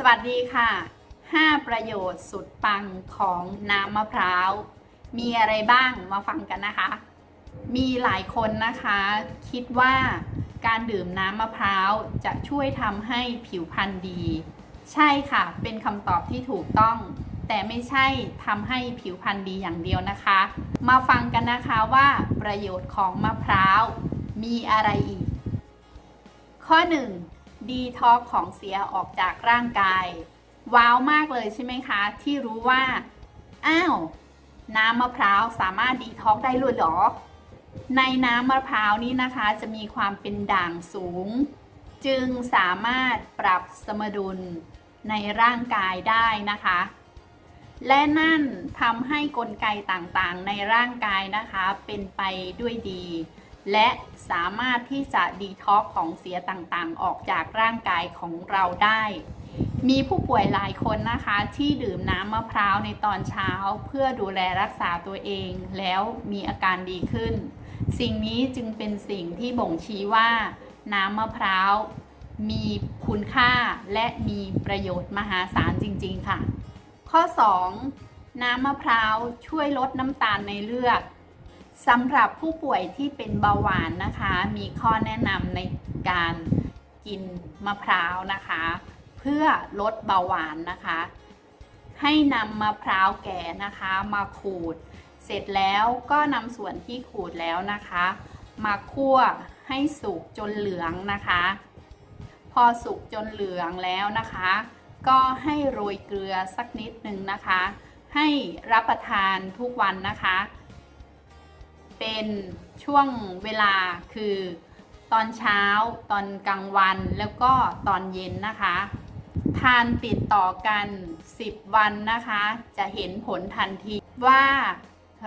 สวัสดีค่ะ 5 ประโยชน์สุดปังของน้ำมะพร้าว มีอะไรบ้างมาฟังกันนะคะ มีหลายคนนะคะ คิดว่าการดื่มน้ำมะพร้าวจะช่วยทำให้ผิวพรรณดี ใช่ค่ะ เป็นคำตอบที่ถูกต้อง แต่ไม่ใช่ทำให้ผิวพรรณดีอย่างเดียวนะคะ มาฟังกันนะคะว่าประโยชน์ของมะพร้าวมีอะไรอีก ข้อ 1. ดีท็อกของเสียออกจากร่างกาย ว้าวมากเลยใช่ไหมคะ ที่รู้ว่า อ้าว น้ำมะพร้าวสามารถดีท็อกได้เลยเหรอ ในน้ำมะพร้าวนี้นะคะ จะมีความเป็นด่างสูง จึงสามารถปรับสมดุลในร่างกายได้นะคะ และนั่นทำให้กลไกต่างๆในร่างกายนะคะ เป็นไปด้วยดี และสามารถที่จะดีท็อกของเสียต่างๆ ออกจากร่างกายของเราได้ มีผู้ป่วยหลายคนนะคะที่ดื่มน้ำมะพร้าวในตอนเช้า เพื่อดูแลรักษาตัวเองแล้วมีอาการดีขึ้น สิ่งนี้จึงเป็นสิ่งที่บ่งชี้ว่า น้ำมะพร้าวมีคุณค่าและมีประโยชน์มหาศาลจริง ๆ ค่ะ ข้อ 2. น้ำมะพร้าวช่วยลดน้ำตาลในเลือด สำหรับผู้ป่วยที่เป็นเบาหวานนะคะ มีข้อแนะนำในการกินมะพร้าวนะคะ เพื่อลดเบาหวานนะคะ ให้นำมะพร้าวแก่นะคะมาขูด เสร็จแล้วก็นำส่วนที่ขูดแล้วนะคะ มาคั่วให้สุกจนเหลืองนะคะ พอสุกจนเหลืองแล้วนะคะ ก็ให้โรยเกลือสักนิดหนึ่งนะคะ ให้รับประทานทุกวันนะคะ เป็นช่วงเวลาคือตอนเช้า ตอนกลางวันแล้วก็ตอนเย็นนะคะ ทานติดต่อกัน 10 วันนะคะ จะเห็นผลทันทีว่า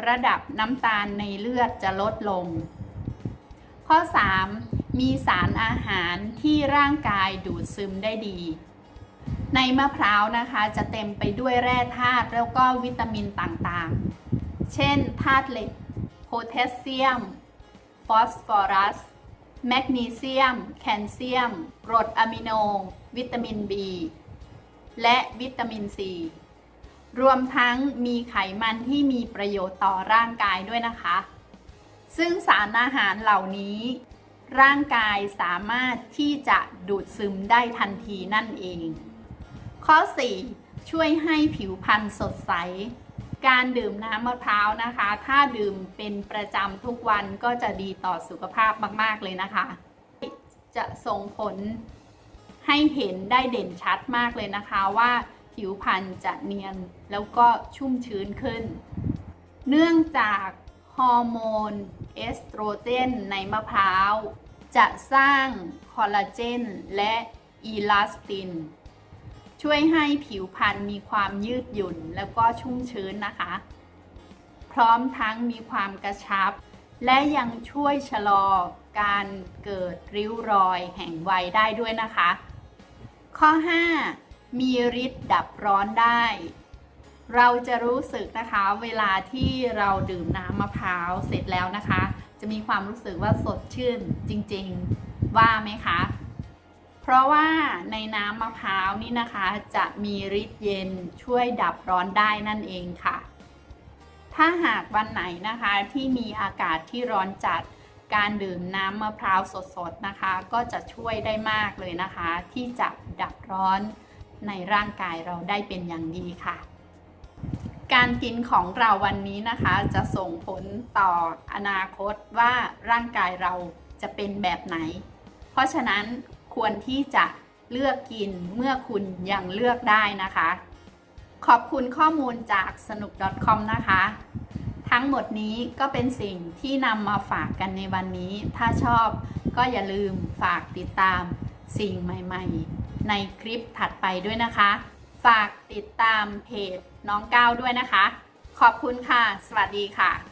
ระดับน้ำตาลในเลือดจะลดลง ข้อ 3. มีสารอาหารที่ร่างกายดูดซึมได้ดี ในมะพร้าวนะคะจะเต็มไปด้วยแร่ธาตุแล้วก็วิตามินต่างๆ เช่นธาตุเหล็ก โพแทสเซียม ฟอสฟอรัส แมกนีเซียม แคลเซียม กรดอะมิโน วิตามิน B และวิตามิน C รวมทั้งมีไขมันที่มีประโยชน์ต่อร่างกายด้วยนะคะ ซึ่งสารอาหารเหล่านี้ ร่างกายสามารถที่จะดูดซึมได้ทันทีนั่นเอง ข้อ 4 ช่วยให้ผิวพรรณสดใส การดื่มน้ำมะพร้าวนะคะ ถ้าดื่มเป็นประจำทุกวันก็จะดีต่อสุขภาพมาก ๆ เลยนะคะ จะส่งผลให้เห็นได้เด่นชัดมากเลยนะคะว่าผิวพรรณจะเนียนแล้วก็ชุ่มชื้นขึ้น เนื่องจากฮอร์โมนเอสโตรเจนในมะพร้าว จะสร้างคอลลาเจนและอีลาสติน ช่วยให้ผิวพรรณมีความยืดหยุ่นแล้วก็ชุ่มชื้นนะคะ พร้อมทั้งมีความกระชับ และยังช่วยชะลอการเกิดริ้วรอยแห่งวัยได้ด้วยนะคะ ข้อ 5 มีฤทธิ์ดับร้อนได้ เราจะรู้สึกนะคะเวลาที่เราดื่มน้ำมะพร้าวเสร็จแล้วนะคะ จะมีความรู้สึกว่าสดชื่นจริงๆ ว่าไหมคะ เพราะว่าในน้ำมะพร้าวนี่นะคะจะมีฤทธิ์เย็นช่วยดับร้อนได้นั่นเองค่ะ ถ้าหากวันไหนนะคะที่มีอากาศที่ร้อนจัด การดื่มน้ำมะพร้าวสดๆนะคะ ก็จะช่วยได้มากเลยนะคะ ที่จะดับร้อนในร่างกายเราได้เป็นอย่างดีค่ะ การกินของเราวันนี้นะคะจะส่งผลต่ออนาคตว่าร่างกายเราจะเป็นแบบไหน เพราะฉะนั้น ควรที่จะเลือกกินเมื่อคุณยังเลือกได้นะคะ ขอบคุณข้อมูลจากสนุก .com นะคะ ทั้งหมดนี้ก็เป็นสิ่งที่นำมาฝากกันในวันนี้ ถ้าชอบก็อย่าลืมฝากติดตามสิ่งใหม่ๆ ในคลิปถัดไปด้วยนะคะ ฝากติดตามเพจน้องก้าวด้วยนะคะ ขอบคุณค่ะ สวัสดีค่ะ